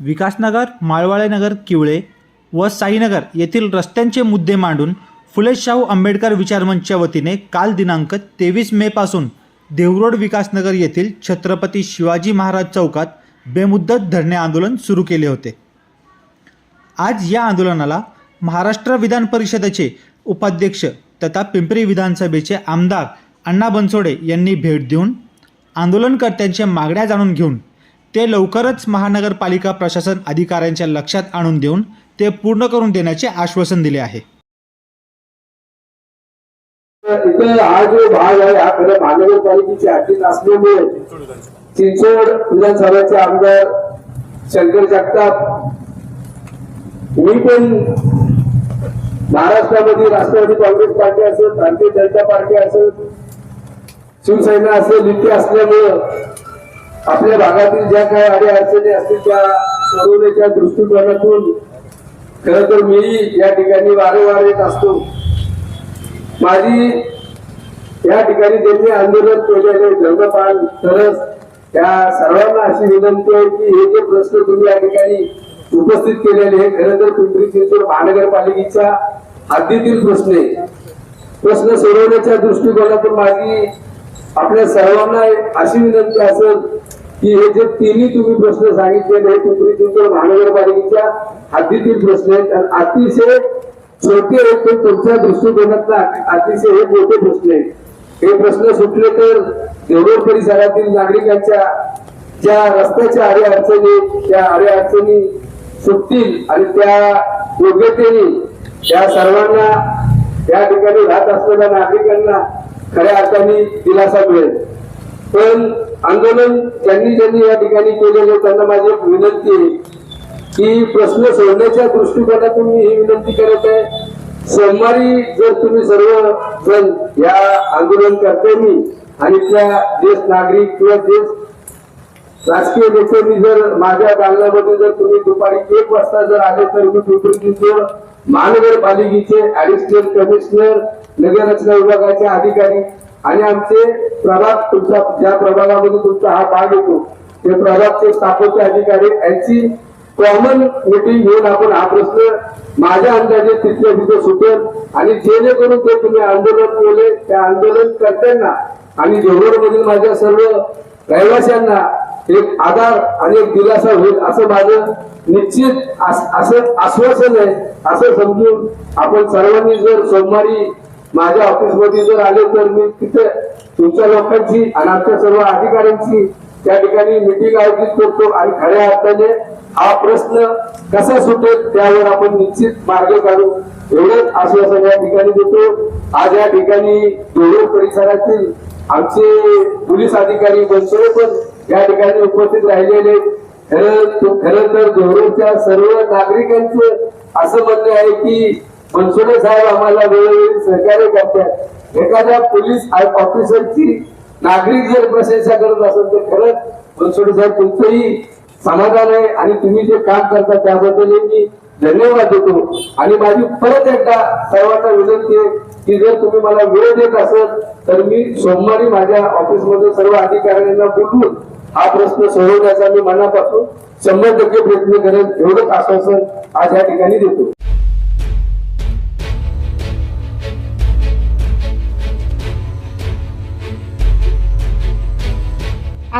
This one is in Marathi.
विकासनगर माळवाळेनगर किवळे व साईनगर येथील रस्त्यांचे मुद्दे मांडून फुले शाहू आंबेडकर विचारमंचच्या वतीने काल दिनांक तेवीस मेपासून देवरोड विकासनगर येथील छत्रपती शिवाजी महाराज चौकात बेमुद्दत धरणे आंदोलन सुरू केले होते. आज या आंदोलनाला महाराष्ट्र विधान परिषदेचे उपाध्यक्ष तथा पिंपरी विधानसभेचे आमदार अण्णा बनसोडे यांनी भेट देऊन आंदोलनकर्त्यांच्या मागण्या जाणून घेऊन ते लवकरच महानगरपालिका प्रशासन अधिकाऱ्यांच्या लक्षात आणून देऊन ते पूर्ण करून देण्याचे आश्वासन दिले आहे. हा जो भाग आहे हा खरं महानगरपालिकेची हद्दीत असल्यामुळे चिंचवड विधानसभेचे आमदार शंकर जगताप मी पण महाराष्ट्रामध्ये राष्ट्रवादी काँग्रेस पार्टी असेल भारतीय जनता पार्टी असेल शिवसेना असेल युती असल्यामुळं आपल्या भागातील ज्या काही अडी अडचणी असतील त्या सोडवण्याच्या दृष्टिकोनातून खरं तर मी या ठिकाणी वारंवार येत असतो. माझी या ठिकाणी ज्यांनी आंदोलन केलेले धर्मपाल खरंच त्या सर्वांना अशी विनंती आहे की हे जे प्रश्न तुम्ही या ठिकाणी उपस्थित केलेले हे खरं तर पिंपरी चिंचवड महानगरपालिकेच्या हद्दीतील प्रश्न आहे. प्रश्न सोडवण्याच्या दृष्टिकोनातून माझी आपल्या सर्वांना अशी विनंती असेल की हे जे तिन्ही तुम्ही प्रश्न सांगितलेले हे पिंपरी चिंचवड महानगरपालिकेच्या हद्दीतील प्रश्न आहेत. आणि अतिशय छोटे आहेत पण तुमच्या दृष्टिकोनातला अतिशय हे मोठे प्रश्न आहेत. हे प्रश्न सुटले तर देवळूर परिसरातील नागरिकांच्या ज्या रस्त्याच्या आरे अडचणी त्या आरे अडचणी सुटतील आणि त्या योग्यतेने त्या सर्वांना त्या ठिकाणी राहत असलेल्या नागरिकांना खऱ्या अर्थाने दिलासा मिळेल. पण आंदोलन त्यांनी ज्यांनी या ठिकाणी केलेलं त्यांना माझी एक विनंती आहे की प्रश्न सोडण्याच्या दृष्टिकोनातून मी ही विनंती करत आहे. सोमवारी जर तुम्ही सर्व जण या आंदोलन आणि त्या देश नागरिक किंवा देश राजकीय नेत्यांनी जर माझ्या दालनामध्ये जर तुम्ही दुपारी एक वाजता जर आले तर मी पिंपरी महानगरपालिकेचे ऍडिशनल कमिशनर नगररचना विभागाचे अधिकारी आणि आमचे प्रभाग तुमचा ज्या प्रभागामध्ये तुमचा हा भाग येतो ते प्रभागचे स्थापत्य अधिकारी यांची कॉमन मिटिंग घेऊन आपण हा प्रश्न माझ्या अंदाजे तिथल्या तिथे सुटेल. आणि जेणेकरून ते तुम्ही आंदोलन केले त्या आंदोलन करताना आणि देवघर मधील माझ्या सर्व रहिवाशांना एक आधार आणि एक दिलासा होईल असं माझं निश्चित असं आश्वासन आहे असं समजून आपण सर्वांनी जर सोमवारी माझ्या ऑफिसमध्ये जर आले तर मी तिथे तुमच्या लोकांची आणि आमच्या सर्व अधिकाऱ्यांची त्या ठिकाणी मिटिंग आयोजित करतो. आणि खऱ्या अर्थाने हा प्रश्न कसा सुटेल त्यावर आपण निश्चित मार्ग काढू. एवढंच आश्वासन या ठिकाणी देतो. आज या ठिकाणी देऊळ परिसरातील आमचे पोलीस अधिकारी बनसोडे पण या ठिकाणी उपस्थित राहिलेले खरं खरं तर देवळच्या सर्व नागरिकांचं असं म्हणणं आहे की मनसुरे साहेब आम्हाला वेळोवेळी सहकार्य करतात. एखाद्या पोलीस ऑफिसरची नागरिक जर प्रशंसा करत असेल तर खरंच मनसुरे साहेब तुमचंही समाधान आहे आणि तुम्ही जे काम करता त्याबद्दल मी धन्यवाद देतो. आणि माझी परत एकदा सर्वांना विनंती आहे की जर तुम्ही मला वेळ देत असेल तर मी सोमवारी माझ्या ऑफिसमध्ये सर्व अधिकाऱ्यांना बोलवून हा प्रश्न सोडवण्याचा मी मनापासून शंभर टक्के प्रयत्न करेन. एवढंच आश्वासन आज या ठिकाणी देतो.